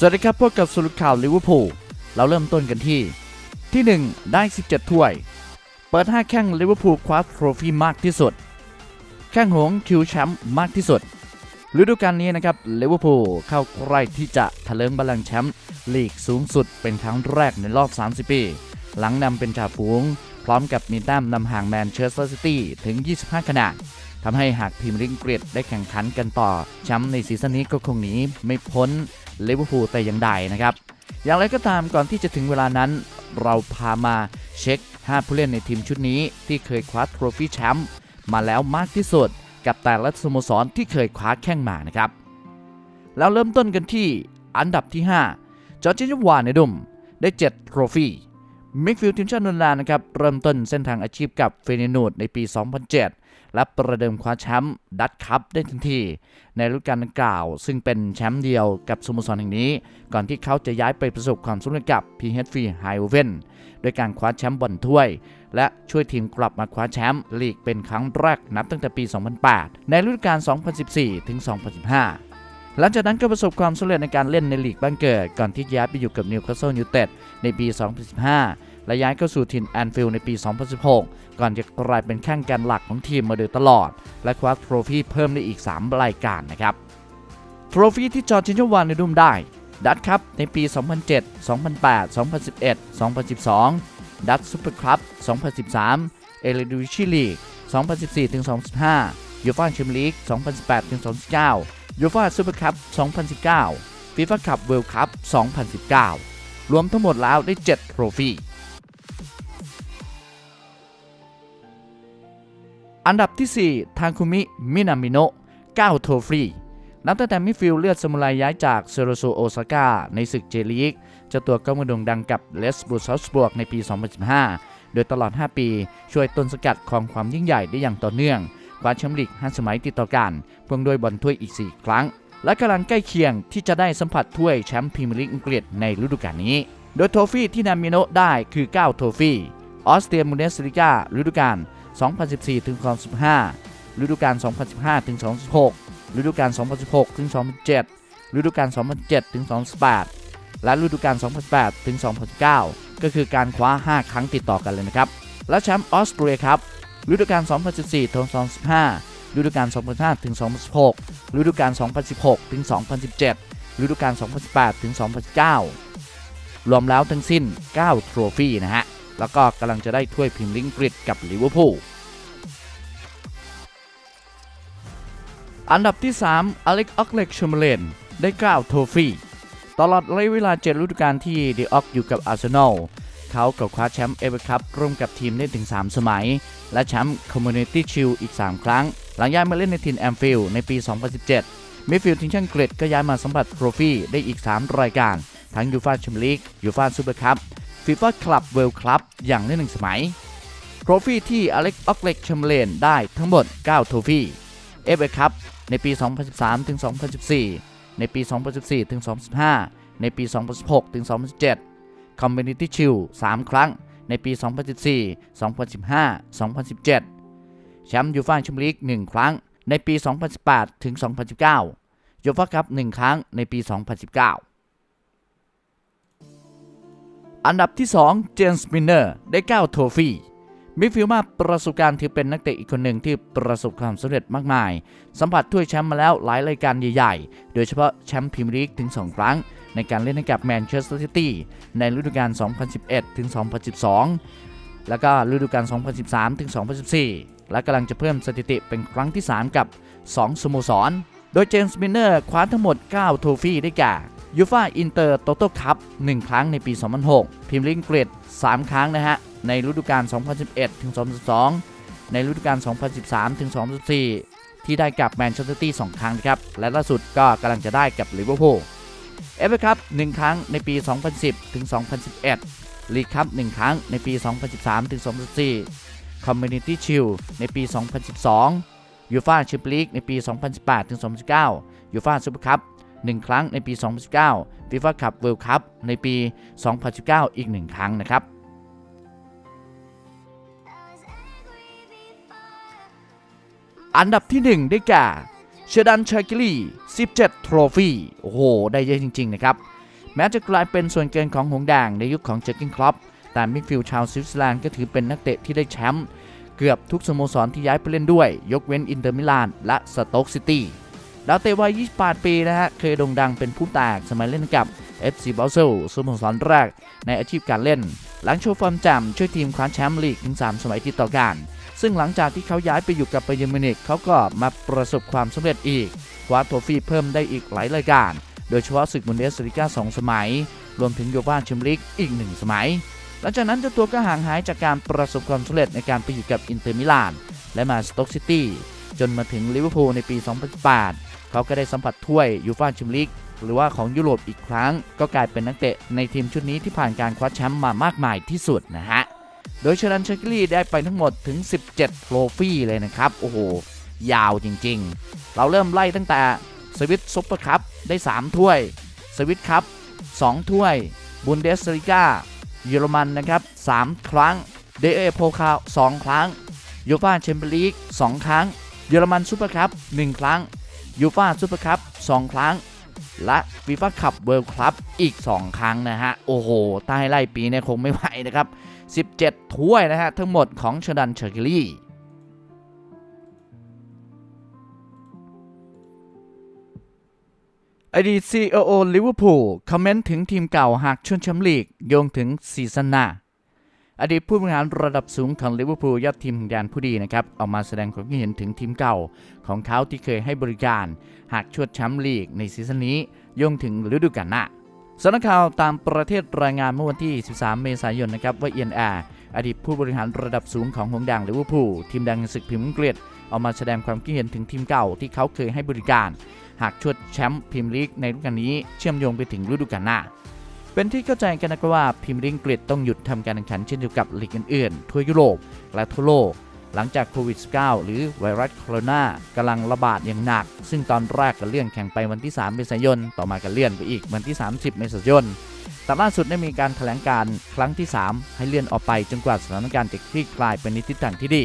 สวัสดีครับพบกับสรุปข่าวลิเวอร์พูลเราเริ่มต้นกันที่ ที่ 1 ได้ 17 ถ้วย เปิด 5 แข่งลิเวอร์พูลคว้าโทรฟี่มากที่สุด แข่งหงคิวแชมป์มากที่สุดฤดูกาลนี้นะครับลิเวอร์พูลเข้าใกล้ที่จะทะเลิงบัลลังก์แชมป์ลีกสูงสุดเป็นครั้งแรกในรอบ 30 ปี หลังนำเป็นจ่าฝูง พร้อมกับมีแต้มนำห่างแมนเชสเตอร์ซิตี้ถึง 25 คะแนนทำให้หากทีมลิงกรีดได้แข่งขันกันต่อแชมป์ในซีซั่นนี้ก็คงหนีไม่พ้น ลิเวอร์พูลแต่อย่างใดนะครับ อย่างไรก็ตามก่อนที่จะถึงเวลานั้น เราพามาเช็ค 5 ผู้เล่นในทีมชุดนี้ ที่เคยคว้าโทรฟี่แชมป์มาแล้วมากที่สุด กับแต่ละสโมสรที่เคยคว้าแข่งมานะครับ แล้วเริ่มต้นกันที่อันดับที่ 5 จอร์จินวานในดุมได้7โทรฟี่มิกฟิลด์ทีมชาตินอร์แลนด์นะครับเริ่มต้นเส้นทางอาชีพกับเฟเนนูดในปี 2007 และประเดิมคว้าแชมป์ดัตคัพได้ทันที ในฤดูกาลดังกล่าว ซึ่งเป็นแชมป์เดียวกับสโมสรแห่งนี้ ก่อนที่เขาจะย้ายไปประสบความสำเร็จกับ PHV h i v e n ด้วยการคว้าแชมป์บอลถ้วย และช่วยทีมกลับมาคว้าแชมป์ลีกเป็นครั้งแรกนับตั้งแต่ปี 2008 ในฤดูกาล 2014 ถึง 2015หลังจากนั้นก็ประสบความสำเร็จในการเล่นในลีกบ้านเกิด ก่อนที่ย้ายไปอยู่กับนิวคาสเซิลยูไนเต็ดในปี 2015 และย้ายเข้าสู่ทีมแอนฟิลด์ในปี 2016 ก่อนจะกลายเป็นแข้งแกนหลักของทีมมาโดยตลอด และคว้าโทรฟี่เพิ่มได้อีก 3 รายการนะครับ โทรฟี่ที่จอร์จินชวานในดุมได้ ดัตครับในปี 2007 2008 2011 2012 ดัตซูเปอร์คัพ2013 เอเลดูชิลี2014ถึง2015ยูฟ่าแชมเปี้ยนลีก2018ถึง2019ยูฟ่าซูเปอร์คัพ2019ฟีฟ่าคัพเวิลด์คัพ2019 รวมทั้งหมดแล้วได้ 7 โทรฟี่ อันดับที่ 4 ทางคุมิ มินามิโนะ9โทรฟี่นับตั้งแต่มิฟิลเลือดสมุไรย้ายจากเซโรโซโอซาก้าในศึกเจลีกเจ้าตัวก็มาโด่งดังกับเลสบูซอสบวกในปี 2015 โดยตลอด 5 ปี ช่วยต้นสกัดของความยิ่งใหญ่ได้อย่างต่อเนื่องคว้าแชมป์ลีก 5 สมัยติดต่อกันพ่วงด้วยบอลถ้วยอีก 4 ครั้ง และกำลังใกล้เคียงที่จะได้สัมผัสถ้วยแชมป์พรีเมียร์ลีกอังกฤษในฤดูกาลนี้ โดยโทฟี่ที่นามิโนะได้คือ 9 โทฟี่ออสเตรียมูเนสลิกาฤดูกาล 2014ถึง2015ฤดูกาล2015ถึง2016ฤดูกาล2016ถึง2017ฤดูกาล2007ถึง2018 และฤดูกาล2018ถึง2019 ก็คือการคว้า 5 ครั้งติดต่อกันเลยนะครับ และแชมป์ออสเตรียครับฤดูกาล2014ถึง2015ฤดูกาล2015ถึง2016ฤดูกาล2016ถึง2017ฤดูกาล2018ถึง2019 รวมแล้วทั้งสิ้น 9 โทรฟี่นะฮะ แล้วก็กำลังจะได้ถ้วยพรีเมียร์ลีกอังกฤษกับลิเวอร์พูล อันดับที่ 3 อเล็กออกเล็กชมเลนได้ 9 โทฟี่ ตลอดระยะเวลา 7 ฤดูกาลที่เดออกอยู่กับอาร์เซนอลเขาก็คว้าแชมป์เอเวอร์คัพร่วมกับทีมได้ถึง 3 สมัย และแชมป์คอมมูนิตี้ชิลอีก 3 ครั้ง หลังย้ายมาเล่นในทีมแอมฟิลด์ในปี 2017มิดฟิลด์ทีมชาติอังกฤษก็ย้ายมาสัมผัสโทฟี่ได้อีก 3 รายการ ทั้งยูฟาแชมเปี้ยนลีกยูฟาซูเปอร์คัพฟีฟ่าคลับเวลคลับอย่างได้หนึ่งสมัยโทฟี่ที่อเล็กออกเล็กแชมเลนได้ทั้งหมด 9 โทฟี่ เอฟเอคัพในปี 2013ถึง2014 ในปี 2014ถึง2015 ในปี 2016ถึง2017 Community Shield 3 ครั้ง ในปี 2014 2015 2017 แชมป์ยูฟ่าแชมเปี้ยนลีก 1 ครั้ง ในปี 2018ถึง2019 ยูฟ่าคัพ 1 ครั้ง ในปี 2019อันดับที่ 2 เจมส์มินเนอร์ ได้ 9 โทฟี่ มิดฟิลด์มากประสบการณ์ถือเป็นนักเตะอีกคนหนึ่งที่ประสบความสำเร็จมากมาย สัมผัสถ้วยแชมป์มาแล้วหลายรายการใหญ่ๆ โดยเฉพาะแชมป์พรีเมียร์ลีกถึง 2 ครั้ง ในการเล่นให้กับแมนเชสเตอร์ซิตี้ในฤดูกาล 2011 ถึง 2012 แล้วก็ฤดูกาล 2013 ถึง 2014 และกำลังจะเพิ่มสถิติเป็นครั้งที่ 3 กับ 2 สโมสร โดยเจมส์มินเนอร์คว้าทั้งหมด 9 โทฟี่ได้แก่ยูฟาอินเตอร์โตโต้คัพ1ครั้งในปี 2006พรีเมียร์ลีกอังกฤษ3ครั้งนะฮะ ในฤดูกาล 2011 ถึง 2012 ในฤดูกาล 2013 ถึง 2014 ที่ได้กับแมนเชสเตอร์ซิตี้2ครั้งครับ และล่าสุดก็กำลังจะได้กับลิเวอร์พูลเอฟเอคัพ1ครั้งในปี 2010 ถึง 2011 ลีกคัพ1ครั้งในปี 2013 ถึง 2014 คอมมูนิตี้ชิลในปี 2012 ยูฟ่าแชมเปี้ยนลีกในปี 2018 ถึง 2019 ยูฟ่าซูเปอร์คัพ1ครั้งในปี 2019ฟีฟ่าคัพเวิลด์คัพในปี 2019 อีก 1 ครั้งนะครับ อันดับที่ 1 ได้แก่เชดันชากิลี17โทรฟี่ โอ้โห ได้เยอะจริง ๆ นะครับ แม้จะกลายเป็นส่วนเกินของหงแดงในยุคของเจอร์กินคลอปแต่มิดฟิลด์ชาวสวิตเซอร์แลนด์ก็ถือเป็นนักเตะที่ได้แชมป์เกือบทุกสโมสรที่ย้ายไปเล่นด้วย ยกเว้นอินเตอร์มิลานและสโต๊กซิตี้ดาวเตะวัย 28 ปีนะฮะ เคยโด่งดังเป็นผู้แตกสมัยเล่นกับ FC b a s e l สโมสรแรกในอาชีพการเล่น หลังโชว์ฟอร์มแจ่มช่วยทีมคว้าแชมป์ลีกถึง 3 สมัยติดต่อกัน ซึ่งหลังจากที่เขาย้ายไปอยู่กับไบเยร์นมินิกเขาก็มาประสบความสำเร็จอีกคว้าโทรฟี่เพิ่มได้อีกหลายรายการ โดยเฉพาะศึกบุนเดสลิก้า2สมัย รวมถึงโยบาแชมเปี้ยนลีกอีก 1 สมัย หลังจากนั้นเจ้าตัวก็ห่างหายจากการประสบความสำเร็จในการไปอยู่กับอินเตอร์มิลาน และมาสโต๊กซิตี้จนมาถึงลิเวอร์พูลในปี 2018เขาก็ได้สัมผัสถ้วยยูฟ่าแชมเปี้ยนลีกหรือว่าของยุโรปอีกครั้ง ก็กลายเป็นนักเตะในทีมชุดนี้ที่ผ่านการคว้าแชมป์มามากมายที่สุดนะฮะ โดยเชลันเชคลีได้ไปทั้งหมดถึง 17 โทรฟี่เลยนะครับ โอ้โห ยาวจริงๆ เราเริ่มไล่ตั้งแต่สวิตซุปเปอร์คัพได้ 3 ถ้วย สวิตคัพ2ถ้วย บุนเดสลิก้าเยอรมันนะครับ 3 ครั้ง เดเอโพคา2ครั้งยูฟาแชมเปี้ยนลีก2ครั้ง เยอรมันซูเปอร์คัพ1ครั้งยูฟาซูเปอร์คัพ2ครั้ง และฟีฟ่าคัพเวิลด์คลับอีก 2 ครั้งนะฮะ โอ้โหใต้ไล่ปีเนี่ยคงไม่ไหวนะครับ 17 ถ้วยนะฮะ ทั้งหมดของชดันเชอร์กิลี่อดีต CEO ลิเวอร์พูลคอมเมนต์ถึงทีมเก่าหากชวนแชมป์ลีก โยงถึงซีซั่นหน้าอดีตผู้บริหารระดับสูงของลิเวอร์พูลยอดทีมแดนผู้ดีนะครับออกมาแสดงความคิดเห็นถึงทีมเก่า ของเขาที่เคยให้บริการ หากชวดแชมป์ลีกในซีซั่นนี้ โยงถึงฤดูกาลหน้า สำนักข่าวตามประเทศรายงานเมื่อวันที่ 13 เมษายนนะครับว่าเอียนแอร์อดีตผู้บริหารระดับสูงของหงส์แดงลิเวอร์พูลทีมแดงศึกพรีเมียร์อังกฤษออกมาแสดงความคิดเห็นถึงทีมเก่าที่เขาเคยให้บริการ หากชวดแชมป์พรีเมียร์ลีกในฤดูกาลนี้เชื่อมโยงไปถึงฤดูกาลหน้า เป็นที่เข้าใจกันนะครับว่าพรีเมียร์ลีกอังกฤษต้องหยุดทำการแข่งขันเช่นเดียวกับลีกอื่นๆทั่วยุโรปและทั่วโลก หลังจากโควิด -19 หรือไวรัสโคโรนากำลังระบาดอย่างหนัก ซึ่งตอนแรกก็เลื่อนแข่งไปวันที่ 3 เมษายน ต่อมาก็เลื่อนไปอีกวันที่ 30 เมษายนแต่ล่าสุดได้มีการแถลงการครั้งที่ 3 ให้เลื่อนออกไปจนกว่าสถานการณ์จะคลี่คลายเป็นในทิศทางที่ดี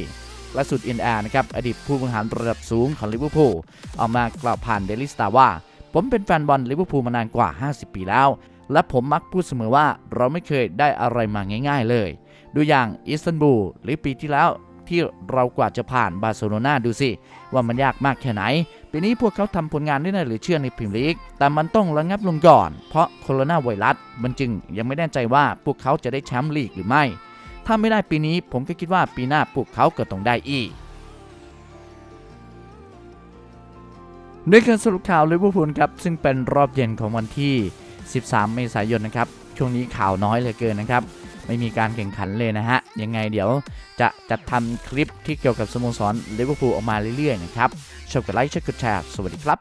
ล่าสุดอินแอร์นะครับ อดีตผู้บริหารระดับสูงของลิเวอร์พูลออกมากล่าวผ่านเดลิสตาว่า ผมเป็นแฟนบอลลิเวอร์พูลมานานกว่า 50 ปีแล้ว และผมมักพูดเสมอว่าเราไม่เคยได้อะไรมาง่าย ๆ เลย ดูอย่างอิสตันบูลหรือปีที่แล้ว ที่เรากว่าจะผ่านบาร์เซโลนาดูสิ ว่ามันยากมากแค่ไหน ปีนี้พวกเขาทำผลงานได้น่าหลือเชื่อในพรีเมียร์ลีก แต่มันต้องระงับลงก่อน เพราะโคโรนาไวรัสมันจึงยังไม่แน่ใจว่าพวกเขาจะได้แชมป์ลีกหรือไม่ ถ้าไม่ได้ปีนี้ผมก็คิดว่าปีหน้าพวกเขาก็ต้องได้อีกด้วยการสรุปข่าวลิเวอร์พูลครับซึ่งเป็นรอบเย็นของวันที่ 13 เมษายนนะครับช่วงนี้ข่าวน้อยเหลือเกินนะครับ ไม่มีการแข่งขันเลยนะฮะ ยังไงเดี๋ยวจะจัดทำคลิปที่เกี่ยวกับสโมสรลิเวอร์พูลออกมาเรื่อยๆนะครับชอบกดไลค์ชอบกดแชร์สวัสดีครับ